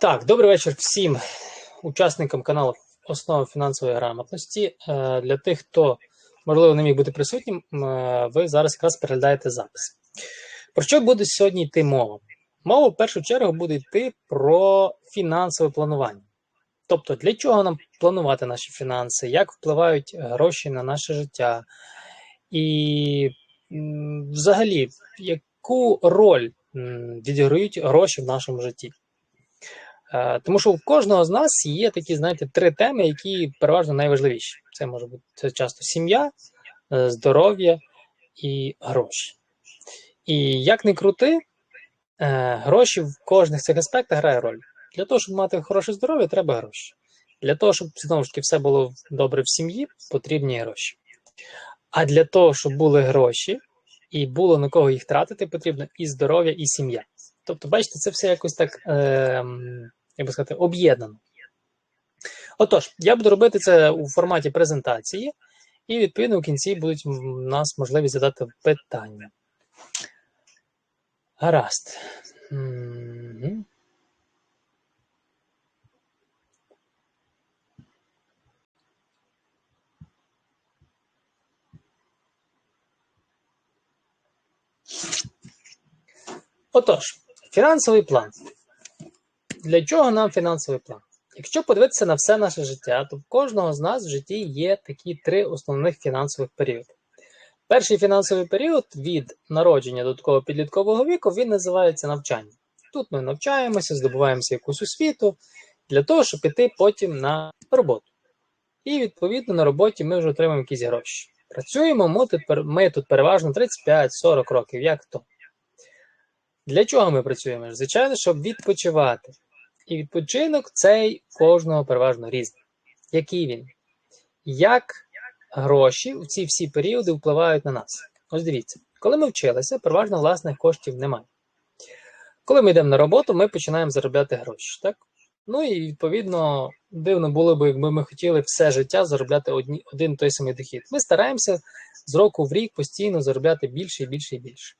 Так, добрий вечір всім учасникам каналу Основи фінансової грамотності. Е, Для тих, хто, можливо, не міг бути присутнім, е, ви зараз якраз переглядаєте запис. Про що буде сьогодні йти мова? Мова в першу чергу буде йти про фінансове планування. Тобто, для чого нам планувати наші фінанси, як впливають гроші на наше життя, і взагалі, яку роль відіграють гроші в нашому житті. Е, Тому що у кожного з нас є такі, знаєте, три теми, які переважно найважливіші. Це може бути це часто сім'я, е, здоров'я і гроші. І як не крути, е, гроші в кожних цих аспектах грає роль. Для того, щоб мати хороше здоров'я, треба гроші. Для того, щоб знову ж таки все було добре в сім'ї, потрібні гроші. А для того, щоб були гроші і було на кого їх тратити, потрібно і здоров'я, і сім'я. Тобто, бачите, це все якось так, е, як би сказати, об'єднано. Отож, я буду робити це у форматі презентації, і відповідно в кінці будуть у нас можливість задати питання. Гаразд. Отож, фінансовий план. Для чого нам фінансовий план? Якщо подивитися на все наше життя, то в кожного з нас в житті є такі три основних фінансових періоди. Перший фінансовий період від народження до такого підліткового віку він називається навчання. Тут ми навчаємося, здобуваємося якусь освіту для того, щоб піти потім на роботу. І відповідно на роботі ми вже отримаємо якісь гроші. Працюємо ми тут, ми тут переважно 35-40 років, як то. Для чого ми працюємо? Звичайно, щоб відпочивати. І відпочинок цей кожного переважно різний. Який він? Як гроші в ці всі періоди впливають на нас? Ось дивіться, коли ми вчилися, переважно власних коштів немає. Коли ми йдемо на роботу, ми починаємо заробляти гроші. так? Ну і відповідно дивно було б, якби ми хотіли все життя заробляти одні, один той самий дохід. Ми стараємося з року в рік постійно заробляти більше і більше і більше.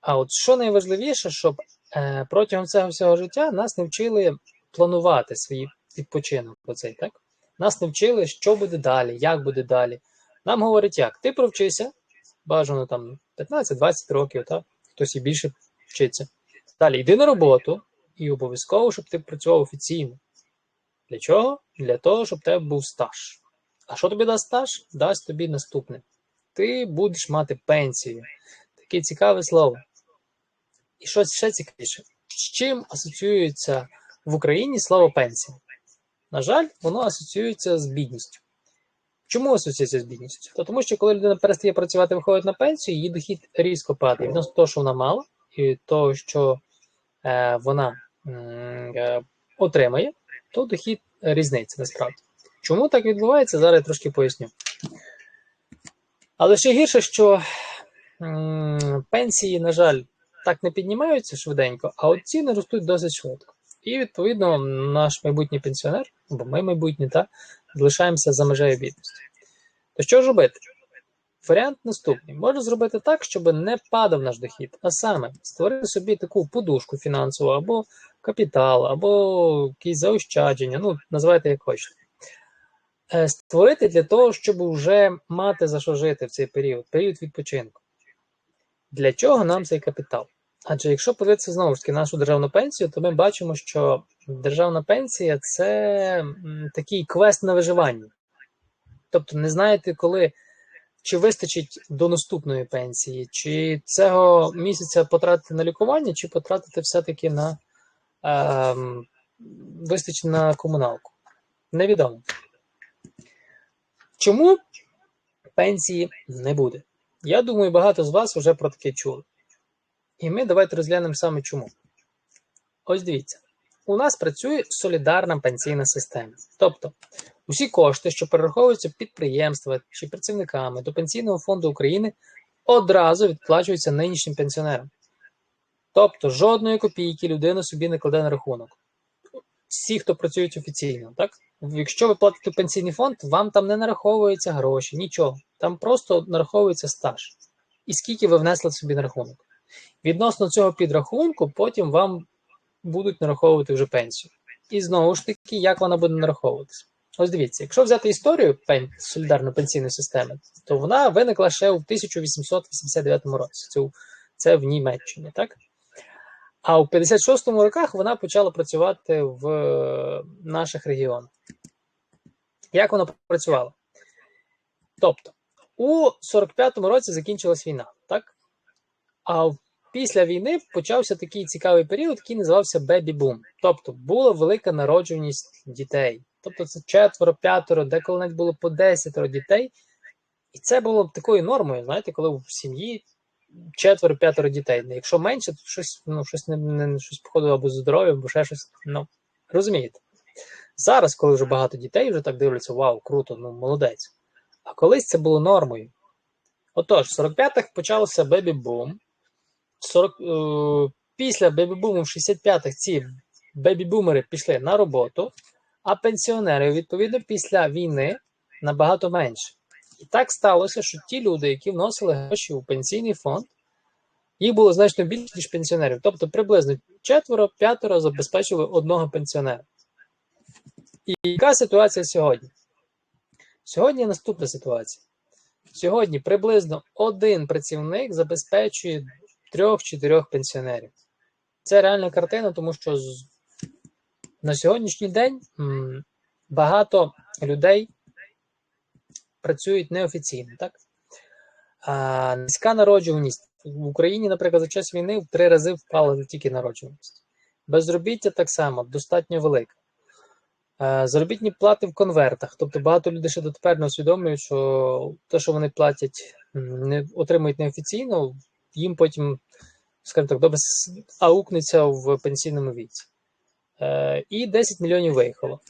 А от що найважливіше, щоб протягом цього всього життя нас не вчили планувати свій відпочинок. Оцей, так? Нас не вчили, що буде далі, як буде далі. Нам говорять, як ти провчися, бажано там 15-20 років, так? хтось і більше вчиться. Далі йди на роботу і обов'язково, щоб ти працював офіційно. Для чого? Для того, щоб в тебе був стаж. А що тобі дасть стаж? Дасть тобі наступне. Ти будеш мати пенсію. Таке цікаве слово. І що ще цікавіше, з чим асоціюється в Україні слово пенсія? На жаль, воно асоціюється з бідністю. Чому асоціюється з бідністю? То тому що коли людина перестає працювати, виходить на пенсію, її дохід різко падає. Відносно того, що вона мала, і того, що е, вона е, отримає, то дохід різниця насправді. Чому так відбувається? Зараз я трошки поясню. Але ще гірше, що м, пенсії, на жаль, так не піднімаються швиденько, а от ціни ростуть досить швидко. І, відповідно, наш майбутній пенсіонер, або ми майбутні, та, залишаємося за межею бідності. То що ж робити? Варіант наступний: можна зробити так, щоб не падав наш дохід, а саме створити собі таку подушку фінансову, або капітал, або якісь заощадження, ну, називайте як хочете. Е, Створити для того, щоб вже мати за що жити в цей період, період відпочинку. Для чого нам цей капітал? Адже якщо подивитися знову ж таки нашу державну пенсію, то ми бачимо, що державна пенсія це такий квест на виживання. Тобто, не знаєте, коли чи вистачить до наступної пенсії, чи цього місяця потратити на лікування, чи потратити все-таки на е, вистачить на комуналку. Невідомо. Чому пенсії не буде? Я думаю, багато з вас вже про таке чули. І ми давайте розглянемо саме чому. Ось дивіться, у нас працює солідарна пенсійна система. Тобто, усі кошти, що перераховуються підприємства чи працівниками до Пенсійного фонду України, одразу відплачуються нинішнім пенсіонерам. Тобто, жодної копійки людина собі не кладе на рахунок. Всі, хто працюють офіційно, так? Якщо ви платите пенсійний фонд, вам там не нараховуються гроші, нічого. Там просто нараховується стаж. І скільки ви внесли собі на рахунок. Відносно цього підрахунку, потім вам будуть нараховувати вже пенсію. І знову ж таки, як вона буде нараховуватися? Ось дивіться, якщо взяти історію солідарної пенсійної системи, то вона виникла ще у 1889 році. Це, в Німеччині, так? А у 56-му роках вона почала працювати в наших регіонах. Як вона працювала? Тобто, у 45-му році закінчилась війна, так? А після війни почався такий цікавий період, який називався бебі-бум. Тобто була велика народжуваність дітей. Тобто це четверо, п'ятеро, деколи навіть було по десятеро дітей. І це було такою нормою, знаєте, коли в сім'ї четверо-п'ятеро дітей. Якщо менше, то щось ну, щось не, не щось походу або з здоров'ям, або ще щось. Ну, розумієте. Зараз, коли вже багато дітей вже так дивляться, вау, круто, ну молодець. А колись це було нормою. Отож, в 45-х почався бебі-бум. 40, е, після бебі-буму в 65-х ці бебі-бумери пішли на роботу, а пенсіонери, відповідно, після війни набагато менше. І так сталося, що ті люди, які вносили гроші у пенсійний фонд, їх було значно більше, ніж пенсіонерів. Тобто приблизно четверо-п'ятеро забезпечили одного пенсіонера. І яка ситуація сьогодні? Сьогодні наступна ситуація. Сьогодні приблизно один працівник забезпечує трьох-чотирьох пенсіонерів. Це реальна картина, тому що на сьогоднішній день багато людей працюють неофіційно. так? А Низька народжуваність в Україні, наприклад, за час війни в три рази впала тільки народжуваність. Безробіття так само достатньо велике. Заробітні плати в конвертах. Тобто багато людей ще дотепер не усвідомлюють, що те, що вони платять, не отримують неофіційно, їм потім, скажімо так, добре аукнеться в пенсійному віці. Е, і 10 мільйонів виїхало.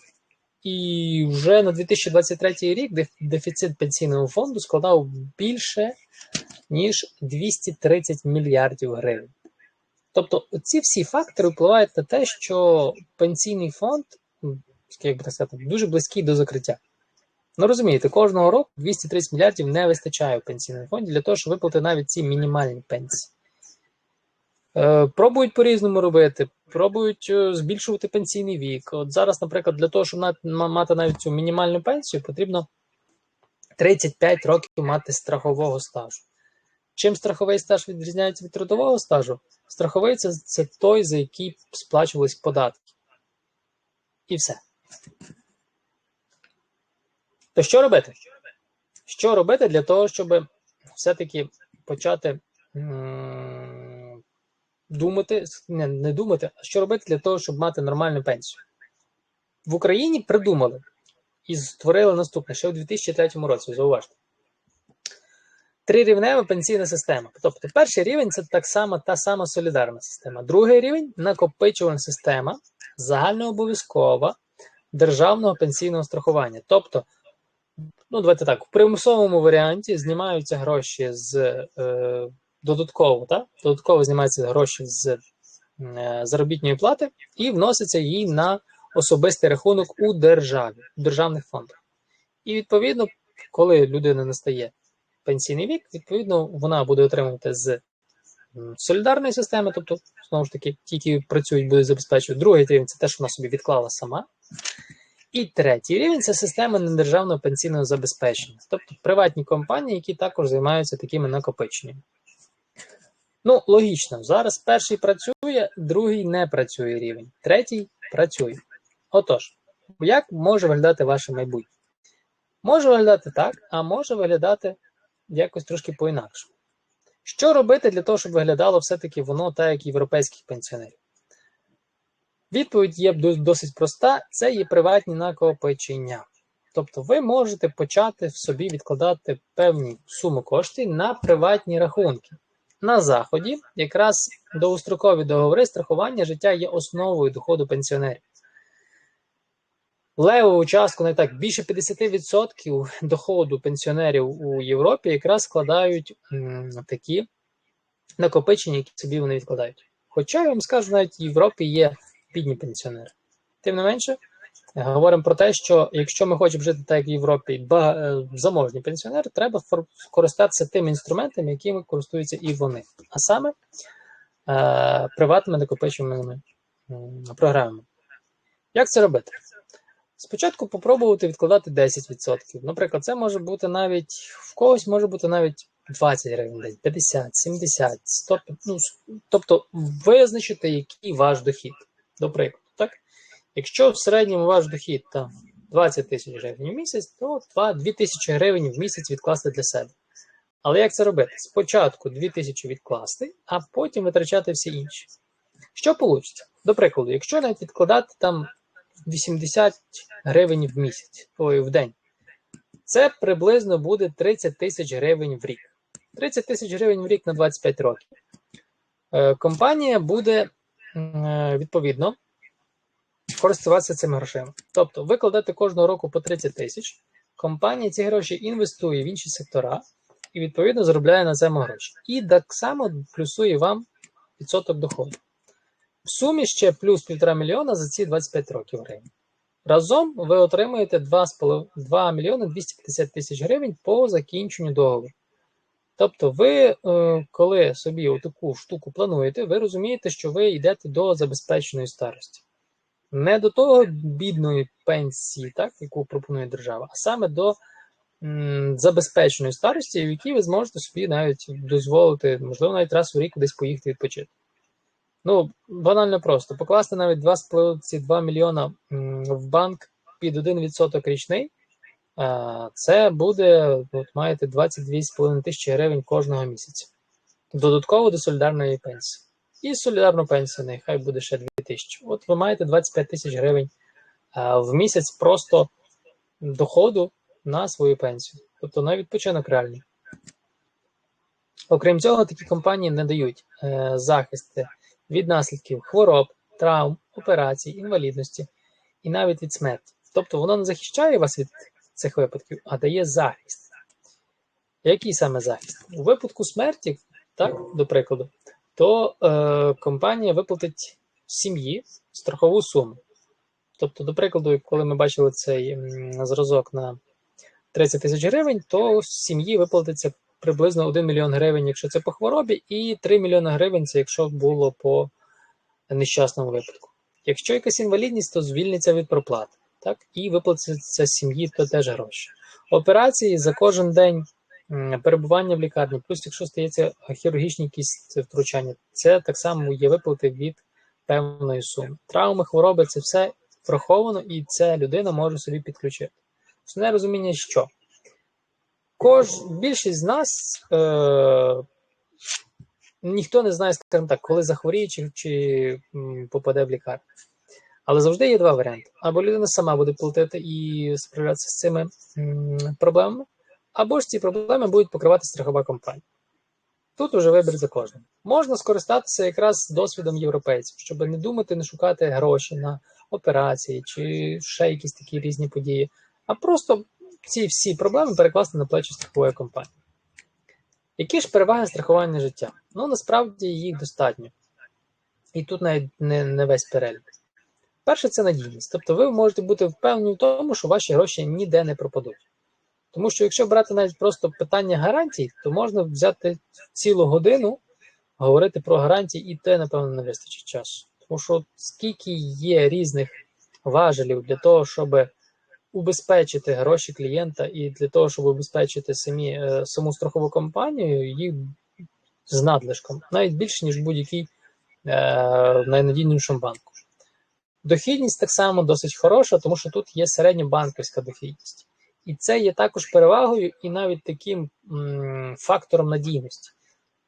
І вже на 2023 рік дефіцит пенсійного фонду складав більше, ніж 230 мільярдів гривень. Тобто, ці всі фактори впливають на те, що пенсійний фонд, як би так сказати, дуже близький до закриття. Ну розумієте, кожного року 230 мільярдів не вистачає в пенсійному фонді для того, щоб виплати навіть ці мінімальні пенсії. Е, пробують по-різному робити, пробують е, збільшувати пенсійний вік. От зараз, наприклад, для того, щоб мати навіть цю мінімальну пенсію, потрібно 35 років мати страхового стажу. Чим страховий стаж відрізняється від трудового стажу? Страховий це, це той, за який сплачувались податки. І все. То що робити? Що робити для того, щоб все-таки почати думати, не, не думати, а що робити для того, щоб мати нормальну пенсію. В Україні придумали і створили наступне ще у 2003 році, зауважте. Трирівнева пенсійна система. Тобто, перший рівень це так само та сама солідарна система. Другий рівень накопичувальна система, загальнообов'язкова державного пенсійного страхування. Тобто, ну давайте так, в примусовому варіанті знімаються гроші з е, додатково, так? додатково знімаються гроші з е, заробітної плати і вноситься її на особистий рахунок у державі, у державних фондах. І відповідно, коли людина настає пенсійний вік, відповідно, вона буде отримувати з солідарної системи, тобто, знову ж таки, ті, які працюють, будуть забезпечувати. Другий рівень це те, що вона собі відклала сама. І третій рівень це система недержавного пенсійного забезпечення, тобто приватні компанії, які також займаються такими накопиченнями. Ну, логічно, зараз перший працює, другий не працює рівень, третій працює. Отож, як може виглядати ваше майбутнє? Може виглядати так, а може виглядати якось трошки по-інакшому. Що робити для того, щоб виглядало все-таки воно так, як європейських пенсіонерів? Відповідь є досить проста: це є приватні накопичення. Тобто ви можете почати в собі відкладати певні суми коштів на приватні рахунки. На Заході якраз довгострокові договори страхування життя є основою доходу пенсіонерів. Левову частку не так більше 50% доходу пенсіонерів у Європі якраз складають м, такі накопичення, які собі вони відкладають. Хоча я вам скажу, навіть в Європі є бідні пенсіонери. Тим не менше, говоримо про те, що якщо ми хочемо жити так, як в Європі, е, заможні пенсіонери, треба користатися тими інструментами, якими користуються і вони, а саме е, приватними накопичувальними програмами. Як це робити? Спочатку попробувати відкладати 10%. Наприклад, це може бути навіть в когось може бути навіть 20 гривень, 50, 70, 100, ну, тобто визначити, який ваш дохід. До прикладу, так? Якщо в середньому ваш дохід там 20 тисяч гривень в місяць, то 2, 2 тисячі гривень в місяць відкласти для себе. Але як це робити? Спочатку 2 тисячі відкласти, а потім витрачати всі інші. Що вийде? До прикладу, якщо навіть відкладати там 80 гривень в місяць, ой, в день, це приблизно буде 30 тисяч гривень в рік. 30 тисяч гривень в рік на 25 років. Е, Компанія буде відповідно користуватися цими грошима. Тобто, ви кладете кожного року по 30 тисяч, компанія ці гроші інвестує в інші сектора і відповідно заробляє на цьому гроші. І так само плюсує вам відсоток доходу. В сумі ще плюс 1,5 мільйона за ці 25 років гривень. Разом ви отримуєте 2,5 2 мільйони 250 тисяч гривень по закінченню договору. Тобто, ви, е, коли собі таку штуку плануєте, ви розумієте, що ви йдете до забезпеченої старості. Не до того бідної пенсії, так, яку пропонує держава, а саме до м, забезпеченої старості, в якій ви зможете собі навіть дозволити, можливо, навіть раз у рік кудись поїхати відпочити. Ну, банально просто. Покласти навіть 2,2 мільйона в банк під 1% річний, це буде, маєте 22,5 тисячі гривень кожного місяця. Додатково до солідарної пенсії. І солідарну пенсію, нехай буде ще 2 тисячі. От ви маєте 25 тисяч гривень в місяць просто доходу на свою пенсію. Тобто на відпочинок реальний. Окрім цього, такі компанії не дають е, захисти від наслідків хвороб, травм, операцій, інвалідності і навіть від смерті. Тобто воно не захищає вас від цих випадків, а дає захист. Який саме захист? У випадку смерті, так, до прикладу, то е, компанія виплатить сім'ї страхову суму. Тобто, до прикладу, коли ми бачили цей зразок на 30 тисяч гривень, то сім'ї виплатиться приблизно 1 мільйон гривень, якщо це по хворобі, і 3 мільйони гривень це якщо було по нещасному випадку. Якщо якась інвалідність, то звільниться від проплат, так, і виплатиться сім'ї, то теж гроші. Операції за кожен день перебування в лікарні, плюс якщо стається хірургічні якісь втручання, це так само є виплати від певної суми. Травми, хвороби це все враховано, і ця людина може собі підключити. Основне розуміння, що Кож, більшість з нас е, ніхто не знає, скажімо так, коли захворіє чи, чи попаде в лікарню. Але завжди є два варіанти: або людина сама буде платити і справлятися з цими проблемами, або ж ці проблеми будуть покривати страхова компанія. Тут уже вибір за кожним. Можна скористатися якраз досвідом європейців, щоб не думати, не шукати гроші на операції чи ще якісь такі різні події, а просто ці всі проблеми перекласти на плечі страхової компанії. Які ж переваги страхування життя? Ну, насправді їх достатньо. І тут навіть не, не весь перелік. Перше, це надійність. Тобто ви можете бути впевнені в тому, що ваші гроші ніде не пропадуть. Тому що якщо брати навіть просто питання гарантій, то можна взяти цілу годину, говорити про гарантії, і те, напевно, не вистачить часу. Тому що скільки є різних важелів для того, щоб убезпечити гроші клієнта і для того, щоб убезпечити самі, е, саму страхову компанію, їх з надлишком, навіть більше, ніж будь-який е, найнадійнішому банку. Дохідність так само досить хороша, тому що тут є середньобанківська дохідність. І це є також перевагою і навіть таким м, фактором надійності.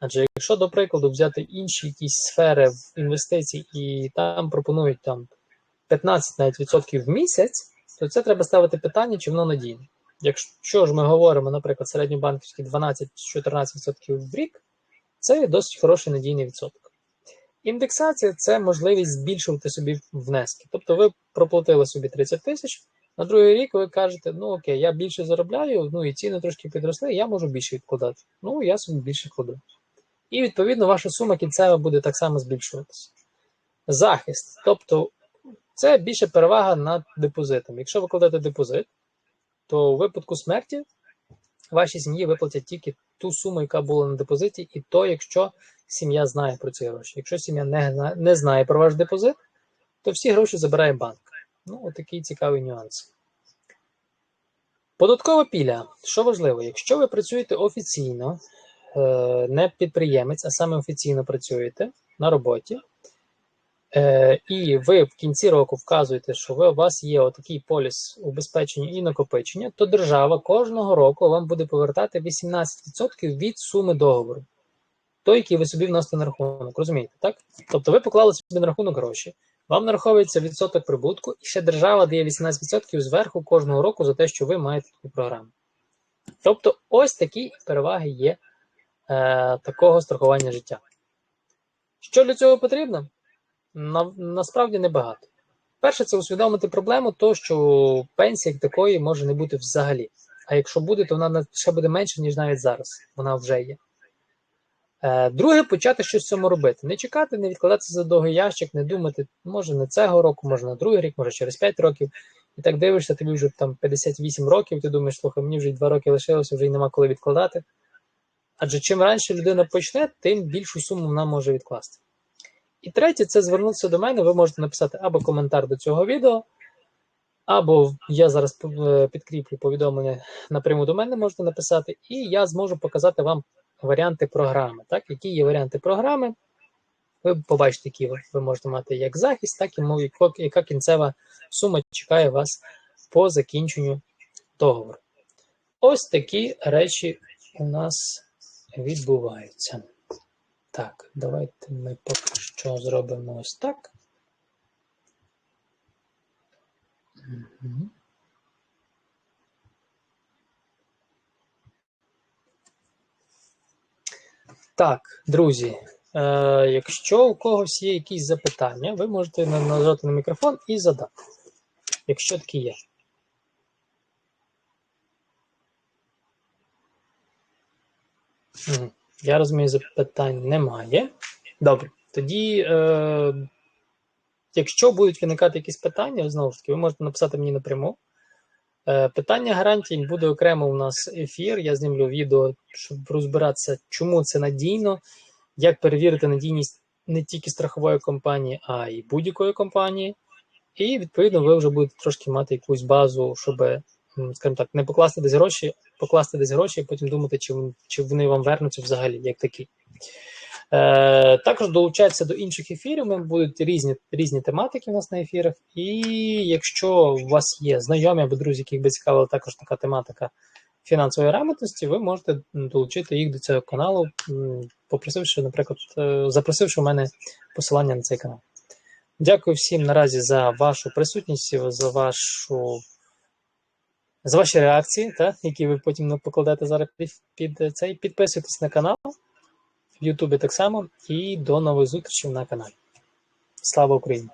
Адже якщо, до прикладу, взяти інші якісь сфери інвестицій і там пропонують там 15 навіть відсотків в місяць, то це треба ставити питання, чи воно надійне. Якщо ж ми говоримо, наприклад, середньобанківські 12-14% в рік, це досить хороший надійний відсоток. Індексація це можливість збільшувати собі внески. Тобто ви проплатили собі 30 тисяч, на другий рік ви кажете, ну окей, я більше заробляю, ну і ціни трошки підросли, я можу більше відкладати. Ну, я собі більше кладу. І відповідно ваша сума кінцева буде так само збільшуватися. Захист. Тобто це більше перевага над депозитом. Якщо ви кладете депозит, то у випадку смерті вашій сім'ї виплатять тільки ту суму, яка була на депозиті, і то, якщо сім'я знає про ці гроші. Якщо сім'я не, не знає про ваш депозит, то всі гроші забирає банк. Ну, отакий цікавий нюанс. Податкова піля. Що важливо, якщо ви працюєте офіційно, е, не підприємець, а саме офіційно працюєте на роботі, е, і ви в кінці року вказуєте, що ви, у вас є отакий поліс убезпечення і накопичення, то держава кожного року вам буде повертати 18% від суми договору, той, який ви собі вносите на рахунок. Розумієте, так? Тобто ви поклали собі на рахунок гроші, вам нараховується відсоток прибутку, і ще держава дає 18% зверху кожного року за те, що ви маєте таку програму. Тобто, ось такі переваги є е, такого страхування життя. Що для цього потрібно? На, насправді небагато. Перше, це усвідомити проблему, то що пенсія як такої може не бути взагалі. А якщо буде, то вона ще буде менше, ніж навіть зараз. Вона вже є. Е, Друге, почати щось в цьому робити. Не чекати, не відкладатися за довгий ящик, не думати, може не цього року, може на другий рік, може через 5 років. І так дивишся, тобі вже там 58 років, ти думаєш, слухай, мені вже 2 роки лишилося, вже й нема коли відкладати. Адже чим раніше людина почне, тим більшу суму вона може відкласти. І третє, це звернутися до мене. Ви можете написати або коментар до цього відео, або я зараз е, підкріплю повідомлення напряму до мене можете написати, і я зможу показати вам варіанти програми. Так? Які є варіанти програми? Ви побачите, які ви, ви можете мати як захист, так і яка кінцева сума чекає вас по закінченню договору. Ось такі речі у нас відбуваються. Так, давайте ми поки що зробимо ось так. Так, друзі, е, якщо у когось є якісь запитання, ви можете на- нажати на мікрофон і задати, якщо такі є. Мгм. Я розумію, запитань немає. Добре. Тоді, е, якщо будуть виникати якісь питання, знову ж таки, ви можете написати мені напряму. Е, питання гарантій буде окремо у нас ефір. Я знімлю відео, щоб розбиратися, чому це надійно, як перевірити надійність не тільки страхової компанії, а й будь-якої компанії. І відповідно ви вже будете трошки мати якусь базу, щоб, скажімо так, не покласти десь гроші, покласти десь гроші, і потім думати, чи, вон- чи вони вам вернуться взагалі, як такі. Е, також долучайтеся до інших ефірів. Ми будуть різні різні тематики у нас на ефірах. І якщо у вас є знайомі або друзі, яких би цікавила також така тематика фінансової грамотності, ви можете долучити їх до цього каналу, попросивши, наприклад, е, запросивши у мене посилання на цей канал. Дякую всім наразі за вашу присутність, за вашу. За ваші реакції, та, які ви потім покладете зараз під, під цей. Підписуйтесь на канал в Ютубі так само. І до нових зустрічей на каналі. Слава Україні!